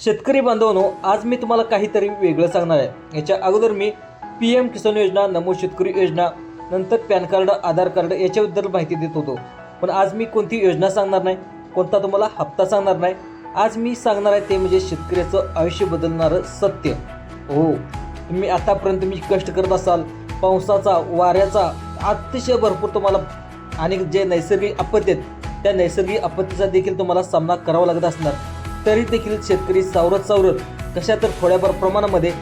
शेतकरी बांधवांनो आज मी तुम्हाला काहीतरी वेगळं सांगणार आहे. याच्या अगोदर मी पी एम किसान योजना नमो शेतकरी योजना नंतर पॅन कार्ड आधार कार्ड याच्याबद्दल माहिती देत होतो. पण आज मी कोणती योजना सांगणार नाही कोणता तुम्हाला हप्ता सांगणार नाही आज मी सांगणार आहे ते म्हणजे शेतकऱ्याचं आयुष्य बदलणारं सत्य. हो तुम्ही आतापर्यंत मी कष्ट करत असाल पावसाचा वाऱ्याचा अतिशय भरपूर तुम्हाला आणि जे नैसर्गिक आपत्ती आहेत त्या नैसर्गिक आपत्तीचा देखील तुम्हाला सामना करावा लागत असणार. तरी देखील शेतकरी सावरत सावरत कशा तर थोड्याफार प्रमाणामध्ये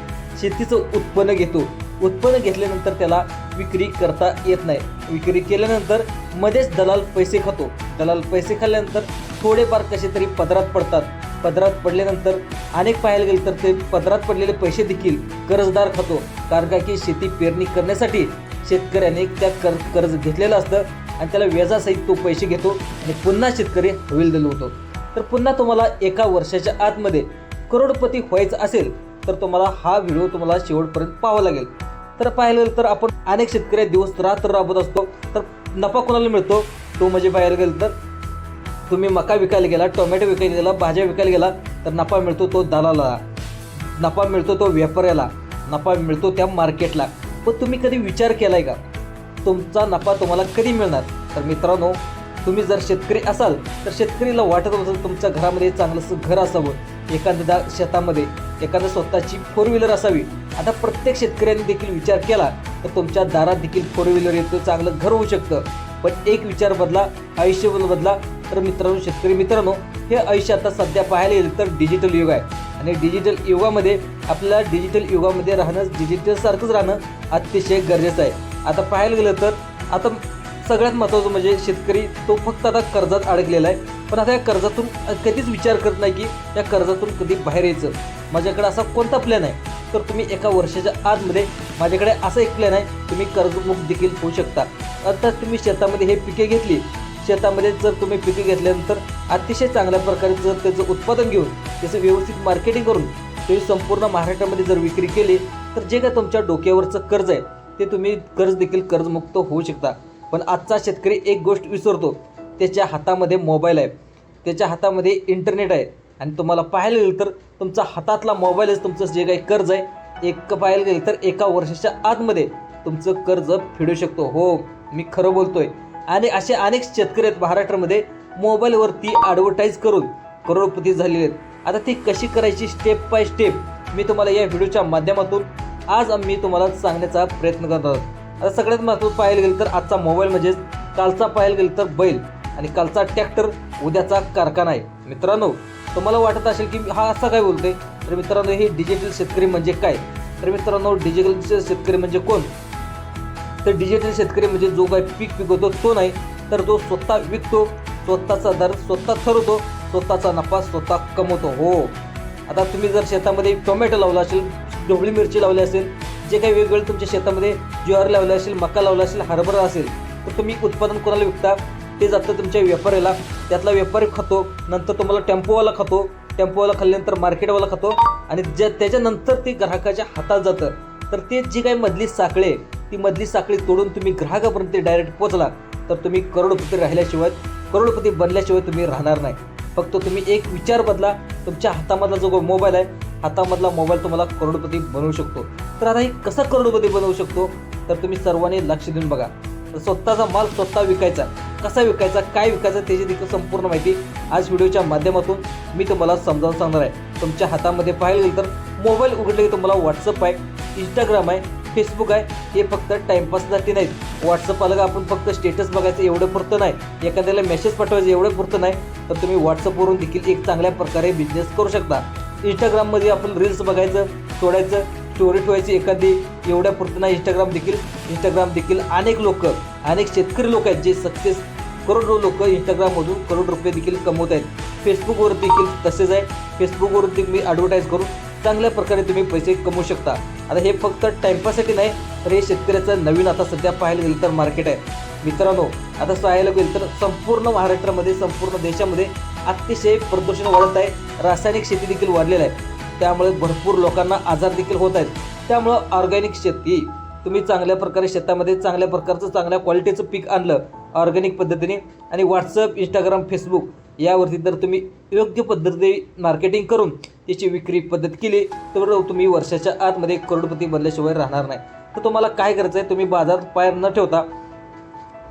शेतीचं उत्पन्न घेतो. उत्पन्न घेतल्यानंतर त्याला विक्री करता येत नाही. विक्री केल्यानंतर मध्येच दलाल पैसे खातो. दलाल पैसे खाल्ल्यानंतर थोडेफार कसे तरी पदरात पडतात. पदरात पडल्यानंतर अनेक पाहायला गेलं तर ते पदरात पडलेले पैसे देखील कर्जदार खातो. कारण का की शेती पेरणी करण्यासाठी शेतकऱ्याने त्या कर कर्ज घेतलेलं असतं आणि त्याला व्याजासहित तो पैसे घेतो आणि पुन्हा शेतकरी हवेल होतो तर पुन्हा तुम्हाला एका वर्षाच्या आतमध्ये करोडपती व्हायचं असेल तर तुम्हाला हा व्हिडिओ तुम्हाला शेवटपर्यंत पाहावा लागेल. तर पाहिलं गेलं तर आपण अनेक शेतकरी दिवस रात्र राबत असतो तर नफा कोणाला मिळतो? तो म्हणजे पाहायला गेलं तर तुम्ही मका विकायला गेला टोमॅटो विकायला गेला भाज्या विकायला गेला तर नफा मिळतो तो दलाला. नफा मिळतो तो व्यापाऱ्याला नफा मिळतो त्या मार्केटला. पण तुम्ही कधी विचार केलाय का? तुमचा नफा तुम्हाला कधी मिळणार? तर मित्रांनो तुम्ही जर शेतकरी असाल तर शेतकरीला वाटत असेल तुमच्या घरामध्ये चांगलंसं घर असावं. एखाद्या शेतामध्ये एखादं स्वतःची फोर व्हीलर असावी. आता प्रत्येक शेतकऱ्यांनी देखील विचार केला तर तुमच्या दारात देखील फोर व्हीलर येतो चांगलं घर होऊ शकतं. पण एक विचार बदला आयुष्य बदला. तर मित्रांनो शेतकरी मित्रांनो हे आयुष्य आता सध्या पाहायला गेलं तर डिजिटल युग आहे. आणि डिजिटल युगामध्ये आपल्याला डिजिटल युगामध्ये राहणं डिजिटलसारखंच राहणं अतिशय गरजेचं आहे. आता पाहायला गेलं तर आता सगळ्यात महत्त्वाचं म्हणजे शेतकरी तो फक्त आता कर्जात अडकलेला आहे. पण आता या कर्जातून कधीच विचार करत नाही की या कर्जातून कधी बाहेर यायचं. माझ्याकडे असा कोणता प्लॅन आहे? तर तुम्ही एका वर्षाच्या आतमध्ये माझ्याकडे असा एक प्लॅन आहे तुम्ही कर्जमुक्त देखील होऊ शकता. अर्थात तुम्ही शेतामध्ये हे पिके घेतली. शेतामध्ये जर तुम्ही पिके घेतल्यानंतर अतिशय चांगल्या प्रकारे जर त्याचं उत्पादन घेऊन त्याचं व्यवस्थित मार्केटिंग करून तुम्ही संपूर्ण महाराष्ट्रामध्ये जर विक्री केली तर जे काय तुमच्या डोक्यावरचं कर्ज आहे ते तुम्ही कर्ज देखील कर्जमुक्त होऊ शकता. पण आजचा शेतकरी एक गोष्ट विसरतो त्याच्या हातामध्ये मोबाईल आहे. त्याच्या हातामध्ये इंटरनेट आहे. आणि तुम्हाला पाहायला गेलं तर तुमचा हातातला मोबाईलच तुमचं जे काही कर्ज आहे एक पाहायला गेलं तर एका वर्षाच्या आतमध्ये तुमचं कर्ज फेडू शकतो. हो मी खरं बोलतोय. आणि असे अनेक शेतकरी आहेत महाराष्ट्रामध्ये मोबाईलवरती ॲडव्हर्टाईज करून करोडपती झालेले आहेत. आता ती कशी करायची स्टेप बाय स्टेप मी तुम्हाला या व्हिडिओच्या माध्यमातून आज आम्ही तुम्हाला सांगण्याचा प्रयत्न करत आहोत. आता सगळ्यात महत्त्वाचं पाहायला गेलं तर आजचा मोबाईल म्हणजेच कालचा पाहायला गेलं तर बैल आणि कालचा ट्रॅक्टर उद्याचा कारखाना आहे. मित्रांनो तुम्हाला वाटत असेल की हा असा काय बोलतोय? तर मित्रांनो हे डिजिटल शेतकरी म्हणजे काय? तर मित्रांनो डिजिटल शेतकरी म्हणजे कोण? तर डिजिटल शेतकरी म्हणजे जो काय पीक पिकवतो तो नाही तर जो स्वतः विकतो स्वतःचा दर स्वतः ठरवतो स्वतःचा नफा स्वतः कमवतो. हो. आता तुम्ही जर शेतामध्ये टोमॅटो लावला असेल ढोबळी मिरची लावली असेल जे काही वेगवेगळे तुमच्या शेतामध्ये ज्वारी लावले असेल मका लावला असेल हरभरा असेल तर तुम्ही उत्पादन कोणाला विकता? ते जातं तुमच्या व्यापाऱ्याला. त्यातला व्यापारी खातो नंतर तुम्हाला टेम्पोवाला खातो. टेम्पोवाला खाल्ल्यानंतर मार्केटवाला खातो. आणि ज्या त्याच्यानंतर ते ग्राहकाच्या हातात जातं. तर ते जी काही मधली साखळी ती मधली साखळी तोडून तुम्ही ग्राहकापर्यंत डायरेक्ट पोचला तर तुम्ही करोडपती राहिल्याशिवाय करोडपती बनल्याशिवाय तुम्ही राहणार नाही. फक्त तुम्ही एक विचार बदला तुमच्या हातामधला जो मोबाईल आहे हातामधला मोबाईल तुम्हाला करोडपती बनवू शकतो. तर आता हे कसं करोडपती बनवू शकतो? तर तुम्ही सर्वांनी लक्ष देऊन बघा. तर स्वतःचा माल स्वतः विकायचा. कसा विकायचा? काय विकायचा? त्याची देखील संपूर्ण माहिती आज व्हिडिओच्या माध्यमातून मी तुम्हाला समजावून सांगणार आहे. तुमच्या हातामध्ये पाहायला गेलं तर मोबाईल उघडले की तुम्हाला व्हॉट्सअप आहे इंस्टाग्राम आहे फेसबुक आहे. हे फक्त टाईमपाससाठी नाहीत. व्हॉट्सअप आलं का आपण फक्त स्टेटस बघायचं एवढं पुरतं नाही. एखाद्याला मेसेज पाठवायचं एवढं पुरतं नाही. तर तुम्ही व्हॉट्सअपवरून देखील एक चांगल्या प्रकारे बिझनेस करू शकता. इंस्टाग्राममध्ये आपण रील्स बघायचं सोडायचं स्टोरी ठेवायची एखादी. एवढ्या पुरतं नाही इंस्टाग्राम देखील. इंस्टाग्राम देखील अनेक लोक अनेक शेतकरी लोक आहेत जे सक्सेस करोडो लोक इंस्टाग्राममधून करोड रुपये देखील कमवत आहेत. फेसबुकवर देखील तसेच आहे. फेसबुकवर तुम्ही ॲडव्हर्टाईज करून चांगल्या प्रकारे तुम्ही पैसे कमवू शकता. आता हे फक्त टाईमपाससाठी नाही तर हे शेतकऱ्याचं नवीन आता सध्या पाहायला गेलं तर मार्केट आहे. मित्रांनो आता पाहायला गेलं तर संपूर्ण महाराष्ट्रामध्ये संपूर्ण देशामध्ये अतिशय प्रदूषण वाढत आहे. रासायनिक शेती देखील वाढलेलं आहे. त्यामुळे भरपूर लोकांना आजार देखील होत आहेत. त्यामुळं ऑर्गॅनिक शेती तुम्ही चांगल्या प्रकारे शेतामध्ये चांगल्या प्रकारचं चांगल्या क्वालिटीचं पीक आणलं ऑर्गॅनिक पद्धतीने आणि व्हॉट्सअप इंस्टाग्राम फेसबुक यावरती जर तुम्ही योग्य पद्धतीने मार्केटिंग करून त्याची विक्री पद्धत केली तर तुम्ही वर्षाच्या आतमध्ये करोडपती बनल्याशिवाय राहणार नाही. तर तुम्हाला काय करायचं आहे तुम्ही बाजारात पाय न ठेवता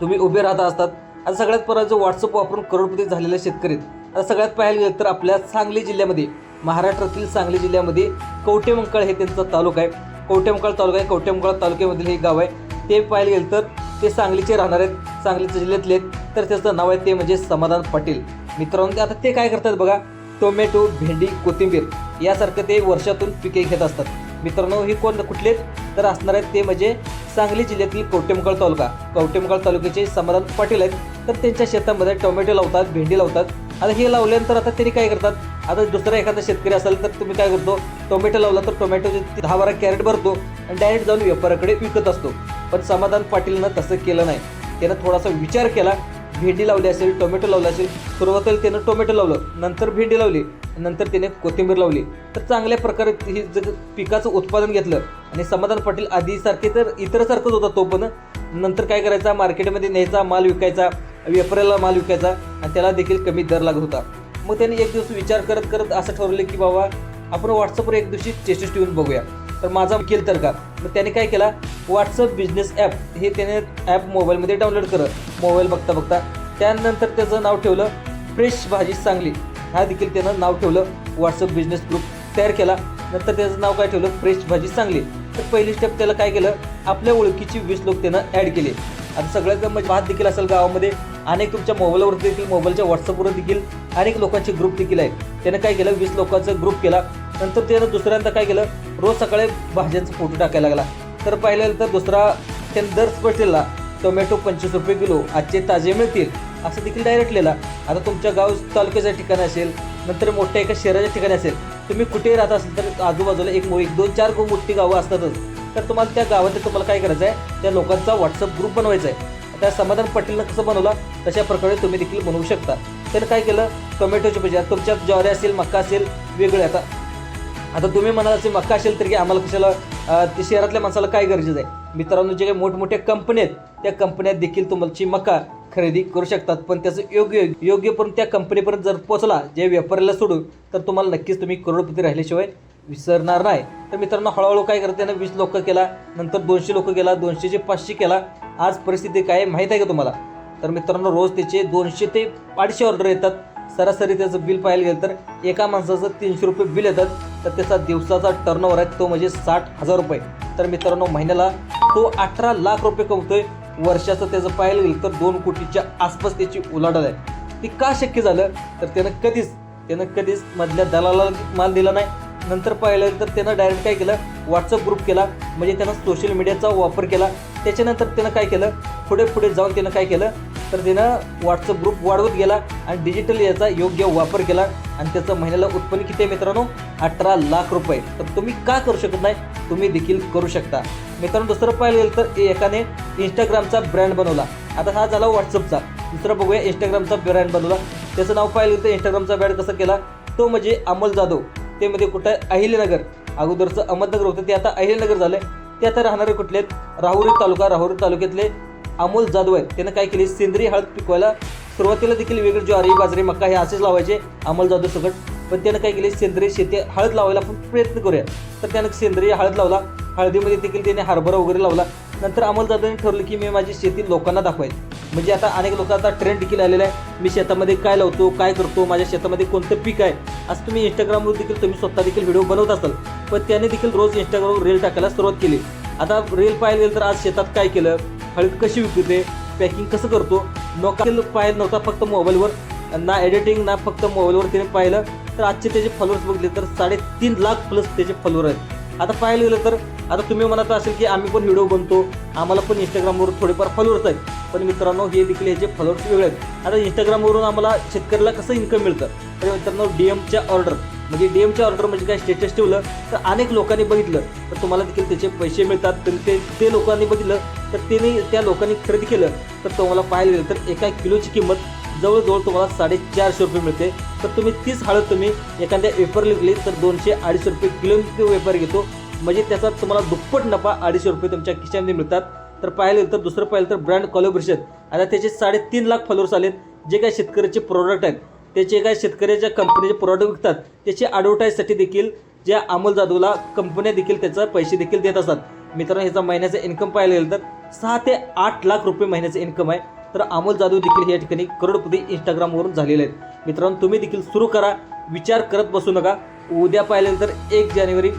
तुम्ही उभे राहता असतात. आता सगळ्यात परत जो व्हॉट्सअप वापरून करोडपती झालेले शेतकरी आता सगळ्यात पाहायला गेलं तर आपल्या सांगली जिल्ह्यामध्ये महाराष्ट्रातील सांगली जिल्ह्यामध्ये कवटेमंकाळ हे त्यांचा तालुका आहे. कवटेमंकाळ तालुका आहे. कवटेमंकाळ तालुक्यामधील हे गाव आहे. ते पाहायला गेलं तर ते सांगलीचे राहणार आहेत. सांगलीच्या जिल्ह्यातले आहेत. तर त्याचं नाव आहे ते म्हणजे समाधान पाटील. मित्रांनो ते आता ते काय करतात बघा? टोमॅटो भेंडी कोथिंबीर यासारखं ते वर्षातून पिके घेत असतात. मित्रांनो ही कोण कुठले तर असणार आहेत ते म्हणजे सांगली जिल्ह्यातील कवटेमकाळ तालुका. कवटेमकाळ तालुक्याचे समाधान पाटील आहेत. तर त्यांच्या शेतामध्ये टोमॅटो लावतात भेंडी लावतात. आता हे लावल्यानंतर आता त्यांनी काय करतात? आता दुसरा एखादा शेतकरी असेल तर तुम्ही काय करतो? टोमॅटो लावला तर टोमॅटोचे दहा बारा कॅरेट भरतो आणि डायरेक्ट जाऊन व्यापाऱ्याकडे विकत असतो. पण समाधान पाटीलनं तसं केलं नाही. त्यानं थोडासा विचार केला. भेंडी लावली असेल टोमॅटो लावला असेल सुरुवातीला त्यानं टोमॅटो लावलं नंतर भेंडी लावली नंतर त्याने कोथिंबीर लावली. तर चांगल्या प्रकारे ही जग पिकाचं उत्पादन घेतलं आणि समाधान पाटील आधीसारखे तर इतरसारखंच होता तो पण. नंतर काय करायचा मार्केटमध्ये न्यायचा माल विकायचा व्यापाऱ्याला माल विकायचा आणि त्याला देखील कमी दर लागत होता. मग त्याने एक दिवस विचार करत करत असं ठरवलं की बाबा आपण व्हॉट्सअपवर एक दिवशी टेस्ट ठेवून बघूया. तर माझा केल तर का? मग त्याने काय केला? व्हॉट्सअप बिझनेस ॲप हे त्याने ॲप मोबाईलमध्ये डाउनलोड करत मोबाईल बघता बघता त्यानंतर त्याचं नाव ठेवलं फ्रेश भाजी चांगली हा देखील त्यानं नाव ठेवलं व्हॉट्सअप बिझनेस ग्रुप तयार केला. नंतर त्याचं नाव काय ठेवलं? फ्रेश भाजी चांगली तर पहिली स्टेप त्याला काय केलं? आपल्या ओळखीची वीस लोक त्यानं ॲड केले. आता सगळ्यात म्हणजे भात देखील असेल गावामध्ये अनेक तुमच्या मोबाईलवर देखील मोबाईलच्या व्हॉट्सअपवर देखील अनेक लोकांचे ग्रुप देखील आहेत. त्यानं काय केलं? वीस लोकांचा ग्रुप केला. नंतर त्यानं दुसऱ्यांदा काय केलं? रोज सकाळी भाज्यांचं फोटो टाकायला लागला. तर पाहिलं तर दुसरा त्यानं दर स्पष्ट दिला टोमॅटो पंचवीस रुपये किलो आजचे ताजे मिळतील. असं देखील डायरेक्ट लिहिला. आता तुमच्या गाव तालुक्याच्या ठिकाणी असेल नंतर मोठ्या एका शहराच्या ठिकाणी असेल तुम्ही कुठेही राहत असेल तर आजूबाजूला एक एक दोन चार मोठी गावं असतातच. तर तुम्हाला त्या गावात तुम्हाला काय करायचं आहे त्या लोकांचा व्हॉट्सअप ग्रुप बनवायचा आहे त्या समाधान पाटीलनं कसं बनवला? तशा प्रकारे तुम्ही देखील बनवू शकता. त्यानं काय केलं? टोमॅटोची भजी तुमच्या ज्वारी असेल मक्का असेल वेगळे. आता आता तुम्ही म्हणाल असे मक्का असेल तर की आम्हाला कशाला ते शहरातल्या माणसाला काय गरजेचं आहे? मित्रांनो जे काही मोठमोठ्या कंपन्या आहेत त्या कंपन्यात देखील तुमची मका खरेदी करू शकतात. पण त्याचं योग्य योग्य पण त्या कंपनीपर्यंत जर पोचला जे व्यापाऱ्याला सोडून तर तुम्हाला नक्कीच तुम्ही करोडपती राहिल्याशिवाय विसरणार नाही. तर मित्रांनो हळूहळू काय करते त्यानं वीस लोक केला नंतर दोनशे लोक केला दोनशेचे पाचशे केला. आज परिस्थिती काय आहे माहीत आहे का तुम्हाला? तर मित्रांनो रोज त्याचे दोनशे ते अडीचशे ऑर्डर येतात. सरासरी त्याचं बिल पाहायला गेलं तर एका माणसाचं तीनशे रुपये बिल येतात. तर त्याचा दिवसाचा टर्नओव्हर आहे तो म्हणजे साठ हजार रुपये. तर मित्रांनो महिन्याला तो अठरा लाख रुपये कमवतोय. वर्षाचं त्याचं पाहायला गेलं तर दोन कोटीच्या आसपास त्याची उलाढाल आहे. ती का शक्य झालं? तर त्यानं कधीच त्यानं कधीच मधल्या दलाला माल दिला नाही. नंतर पाहिलं तर त्यानं डायरेक्ट काय केलं? व्हॉट्सअप ग्रुप केला. म्हणजे त्यानं सोशल मीडियाचा वापर केला. त्याच्यानंतर त्यानं काय केलं? पुढे पुढे जाऊन त्यानं काय केलं? तर त्यानं व्हॉट्सअप ग्रुप वाढवत गेला आणि डिजिटल याचा योग्य वापर केला. आणि त्याचं महिन्याला उत्पन्न किती आहे मित्रांनो? अठरा लाख रुपये. तर तुम्ही का करू शकत नाही? तुम्ही देखील करू शकता. मित्रांनो दुसरं पाहिलं गेलं तर एकाने इंस्टाग्रामचा ब्रँड बनवला. आता हा झाला व्हॉट्सअपचा दुसरा बघूया इंस्टाग्रामचा ब्रँड बनवला. त्याचं नाव पाहिलं गेलं तर इंस्टाग्रामचा ब्रँड कसं केला? तो म्हणजे अमोल जाधव. ते मध्ये कुठं आहे? अहिल्यानगर अगोदरचं अहमदनगर होतं. ते आता अहिल्यानगर झालं ते आता राहणारे कुठले आहेत? राहुरी तालुका राहुरी तालुक्यातले अमोल जाधव आहेत. त्यानं काय केले? सेंद्रिय हळद पिकवायला सुरुवातीला देखील वेगळे ज्वारी बाजरी मक्का हे असेच लावायचे अमोल जाधव सकट. पण त्यानं काय केले? सेंद्रिय शेती हळद लावायला आपण प्रयत्न करूया तर त्यानं सेंद्रिय हळद लावला. हळदीमध्ये देखील त्याने हरभरा वगैरे लावला. नंतर अमोल जाधवने ठरवलं की मी माझी शेती लोकांना दाखवायची म्हणजे आता अनेक लोक आता ट्रेंड देखील आलेला आहे. मी शेतामध्ये काय लावतो काय करतो माझ्या शेतामध्ये कोणतं पीक आहे? असं तुम्ही इंस्टाग्रामवर देखील तुम्ही स्वतः देखील व्हिडिओ बनवत असाल. पण त्याने देखील रोज इंस्टाग्रामवर रील टाकायला सुरुवात केली. आता रील पाहायला गेलं तर आज शेतात काय केलं? हळद कशी विकते पॅकिंग कसं करतो नोका पाहिलं नव्हता फक्त मोबाईलवर ना एडिटिंग ना फक्त मोबाईलवर त्याने पाहिलं तर आजचे त्याचे फॉलोअर्स बघितले तर साडेतीन लाख प्लस त्याचे फॉलोअर आहेत. आता पाहायला गेलं तर आता तुम्ही म्हणत असेल की आम्ही पण व्हिडिओ बनतो आम्हाला पण इंस्टाग्रामवर थोडेफार फॉलोअर्स आहेत. पण मित्रांनो हे देखील ह्याचे फॉलोअर्स वेगळे आहेत. आता इंस्टाग्रामवरून आम्हाला शेतकऱ्याला कसं इन्कम मिळतं? तर मित्रांनो डी एमच्या ऑर्डर म्हणजे डी एमच्या ऑर्डर म्हणजे काय स्टेटस ठेवलं तर अनेक लोकांनी बघितलं. तर तुम्हाला देखील त्याचे पैसे मिळतात. तर ते ते लोकांनी बघितलं तर त्याने त्या लोकांनी खरेदी केलं तर तुम्हाला पाहायला गेलं तर एका किलोची किंमत जवळजवळ तुम्हाला साडेचारशे रुपये मिळते. तर तुम्ही तीच हळद तुम्ही एखाद्या वेपर विकली तर दोनशे अडीचशे रुपये किलो ते घेतो. म्हणजे त्याचा तुम्हाला दुप्पट नफा अडीचशे रुपये तुमच्या खिशामध्ये मिळतात. तर पाहिलं गेलं तर दुसरं पाहिलं तर ब्रँड कॉलोबरेशन आता त्याचे साडेतीन लाख फॉलोअर्स आलेत. जे काही शेतकऱ्याचे प्रोडक्ट आहेत त्याचे काय शेतकऱ्याच्या कंपनीचे प्रोडक्ट विकतात. त्याची ॲडव्हर्टाईजसाठी देखील ज्या अमोल जाधवला कंपन्या देखील त्याचा पैसे देखील देत असतात. मित्रांनो ह्याचा महिन्याचा इन्कम पाहायला गेलं तर सहा ते आठ लाख रुपये महिन्याचं इन्कम आहे. तर अमोल जाधव देखील या ठिकाणी करोडपती इंस्टाग्रामवरून झालेले आहेत. मित्रांनो तुम्ही देखील सुरू करा. विचार करत बसू नका. उद्या पाहिलं तर एक जानेवारी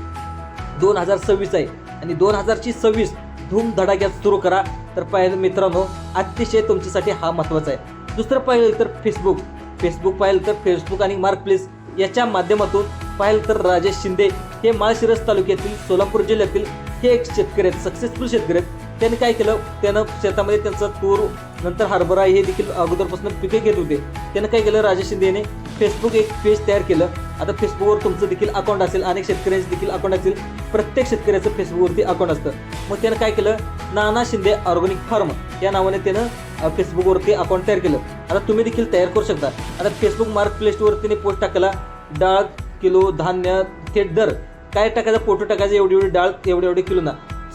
दोन हजार सव्वीस आहे. आणि दोन हजारची सव्वीस धूमधडाक्यात सुरू करा. तर पाहिलं मित्रांनो अतिशय तुमच्यासाठी हा महत्त्वाचा आहे. दुसरं पाहिलं तर फेसबुक फेसबुक पाहिलं तर फेसबुक आणि मार्क प्लेस याच्या माध्यमातून पाहिलं तर राजेश शिंदे हे माळशिरस तालुक्यातील सोलापूर जिल्ह्यातील हे एक शेतकरी आहेत सक्सेसफुल शेतकरी आहेत. त्यांनी काय केलं? त्यानं शेतामध्ये त्यांचा तूर नंतर हरभरा हे देखील अगोदरपासून पिके घेत होते. त्यानं काय केलं? राजेश शिंदे याने फेसबुक एक पेज तयार केलं. आता फेसबुकवर तुमचं देखील अकाउंट असेल अनेक शेतकऱ्यांचं देखील अकाउंट असेल प्रत्येक शेतकऱ्याचं फेसबुकवरती अकाउंट असतं. मग त्यानं काय केलं? नाना शिंदे ऑर्गॅनिक फार्म या नावाने त्यानं फेसबुकवरती अकाउंट तयार केलं. आता तुम्ही देखील तयार करू शकता. आता फेसबुक मार्क प्लेस्टवर तिने पोस्ट टाकला डाळ किलो धान्य थेट दर. काय टाकायचं? फोटो टाकायचं एवढी एवढी डाळ एवढे एवढे किलो ना.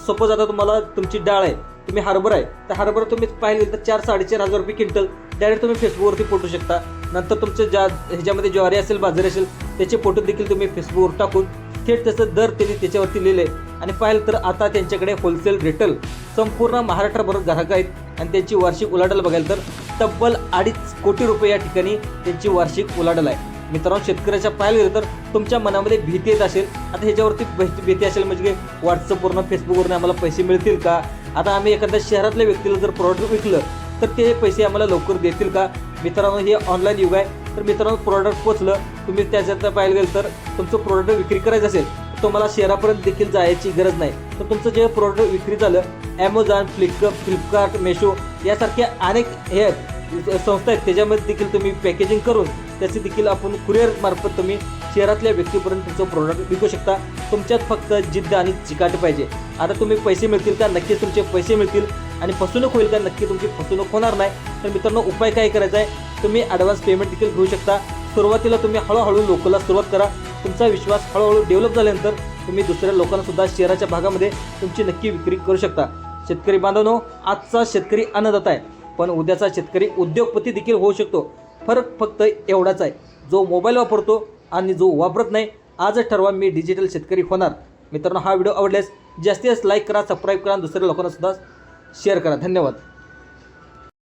सपोज आता तुम्हाला तुमची डाळ आहे तुम्ही हरभरा आहे तर हरभरा तुम्ही पाहिले तर चार साडेचार हजार रुपये क्विंटल डायरेक्ट तुम्ही फेसबुकवरती पोटू शकता. नंतर तुमचं ज्या ह्याच्यामध्ये ज्वारी असेल बाजरी असेल त्याचे फोटो देखील तुम्ही फेसबुकवर टाकून थेट त्याचं दर त्यांनी त्याच्यावरती लिहिले आणि पाहिलं तर आता त्यांच्याकडे होलसेल रिटेल संपूर्ण महाराष्ट्रभर ग्राहक आहेत. आणि त्यांची वार्षिक उलाढाल बघायला तर तब्बल अडीच कोटी रुपये या ठिकाणी त्यांची वार्षिक उलाढाल आहे. मित्रांनो शेतकऱ्याच्या पाहायला गेलं तर तुमच्या मनामध्ये भीती येत असेल. आता ह्याच्यावरती भीती भीती असेल म्हणजे की व्हॉट्सअपवरनं फेसबुकवरनं आम्हाला पैसे मिळतील का? आता आम्ही एखाद्या शहरातल्या व्यक्तीला जर प्रॉडक्ट विकलं तर ते पैसे आम्हाला लवकर देतील का? मित्रांनो हे ऑनलाईन युग आहे. तर मित्रांनो प्रॉडक्ट पोचलं तुम्ही त्याच्यात पाहायला गेलं तर तुमचं प्रॉडक्ट विक्री करायचं असेल तर तुम्हाला शहरापर्यंत देखील जायची गरज नाही. तर तुमचं जे प्रॉडक्ट विक्री झालं ॲमेझॉन फ्लिपक फ्लिपकार्ट मेशो यासारख्या अनेक हे आहेत संस्था आहेत. त्याच्यामध्ये देखील तुम्ही पॅकेजिंग करून त्याचे देखील आपण कुरिअरमार्फत तुम्ही शहरातल्या व्यक्तीपर्यंत तुमचं प्रोडक्ट विकू शकता. तुमच्यात फक्त जिद्द आणि चिकाट पाहिजे. आता तुम्ही पैसे मिळतील का? नक्कीच तुमचे पैसे मिळतील. आणि फसवणूक होईल का? नक्की तुमची फसवणूक होणार नाही. तर मित्रांनो उपाय काय करायचा आहे? तुम्ही ॲडव्हान्स पेमेंट देखील घेऊ शकता. सुरुवातीला तुम्ही हळूहळू लोकला सुरुवात करा. तुमचा विश्वास हळूहळू डेव्हलप झाल्यानंतर तुम्ही दुसऱ्या लोकांना सुद्धा शहराच्या भागामध्ये तुमची नक्की विक्री करू शकता. शेतकरी बांधवनो आजचा शेतकरी अन्नदाता आहे. पण उद्याचा शेतकरी उद्योगपती देखील होऊ शकतो. फरक फक्त एवढाच आहे. जो मोबाईल वापरतो आणि जो वापरत नाही आजच ठरवा मी डिजिटल शेतकरी होणार. मित्रांनो हा व्हिडिओ आवडल्यास जास्तीत जास्त लाईक करा सबस्क्राईब करा आणि दुसऱ्या लोकांना सुद्धा शेअर करा. धन्यवाद.